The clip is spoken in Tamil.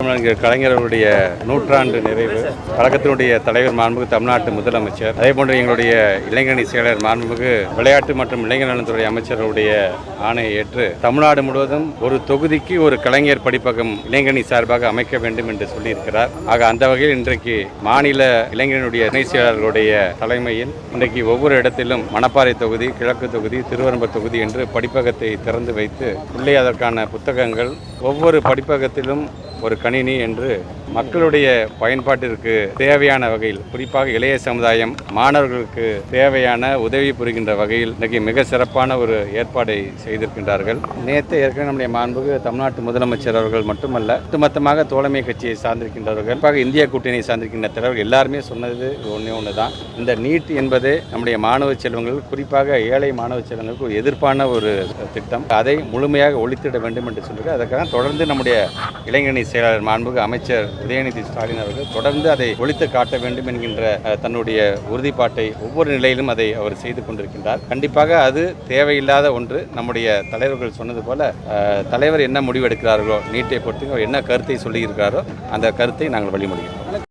முத்தமிழறிஞர் கலைஞர்களுடைய நூற்றாண்டு நிறைவு கழகத்தினுடைய தலைவர் மாண்புமிகு தமிழ்நாட்டு முதலமைச்சர் அதே போன்று எங்களுடைய இளைஞரணி செயலர் மாண்புமிகு விளையாட்டு மற்றும் இளைஞர் நலத்துறை அமைச்சர்களுடைய ஆணையை ஏற்று தமிழ்நாடு முழுவதும் ஒரு தொகுதிக்கு ஒரு கலைஞர் படிப்பகம் இளைஞரணி சார்பாக அமைக்க வேண்டும் என்று சொல்லியிருக்கிறார். ஆக அந்த வகையில் இன்றைக்கு மாநில இளைஞரனுடைய இணை செயலாளர்களுடைய தலைமையில் இன்றைக்கு ஒவ்வொரு இடத்திலும் மணப்பாறை தொகுதி கிழக்கு தொகுதி திருவரம்பர் தொகுதி என்று படிப்பகத்தை திறந்து வைத்து உள்ளே அதற்கான புத்தகங்கள் ஒவ்வொரு படிப்பகத்திலும் ஒரு கணினி என்று மக்களுடைய பயன்பாட்டிற்கு தேவையான வகையில் குறிப்பாக இளைய சமுதாயம் மாணவர்களுக்கு தேவையான உதவி புரிகின்ற வகையில் இன்றைக்கு மிக சிறப்பான ஒரு ஏற்பாடை செய்திருக்கின்றார்கள். நேற்று ஏற்கனவே நம்முடைய மாண்புக்கு தமிழ்நாட்டு முதலமைச்சர் அவர்கள் மட்டுமல்ல ஒட்டுமொத்தமாக தோழமை கட்சியை சார்ந்திருக்கின்றவர்கள் குறிப்பாக இந்திய கூட்டணியை சார்ந்திருக்கின்ற தலைவர்கள் எல்லாருமே சொன்னது ஒன்றே ஒன்று தான் இந்த நீட் என்பது நம்முடைய மாணவ செல்வங்கள் குறிப்பாக ஏழை மாணவ செல்வங்களுக்கு ஒரு எதிர்ப்பான ஒரு திட்டம். அதை முழுமையாக ஒழித்திட வேண்டும் என்று சொல்லுங்கள் அதற்காக தொடர்ந்து நம்முடைய இளைஞரணி செயலாளர் மாண்புக்கு அமைச்சர் உதயநிதி ஸ்டாலின் அவர்கள் தொடர்ந்து அதை ஒழித்து காட்ட வேண்டும் என்கின்ற தன்னுடைய உறுதிப்பாட்டை ஒவ்வொரு நிலையிலும் அதை அவர் செய்து கொண்டிருக்கின்றார். கண்டிப்பாக அது தேவையில்லாத ஒன்று. நம்முடைய தலைவர்கள் சொன்னது போல தலைவர் என்ன முடிவெடுக்கிறார்களோ நீட்டை பொறுத்து என்ன கருத்தை சொல்லியிருக்கிறாரோ அந்த கருத்தை நாங்கள் வழிமொழிகிறோம்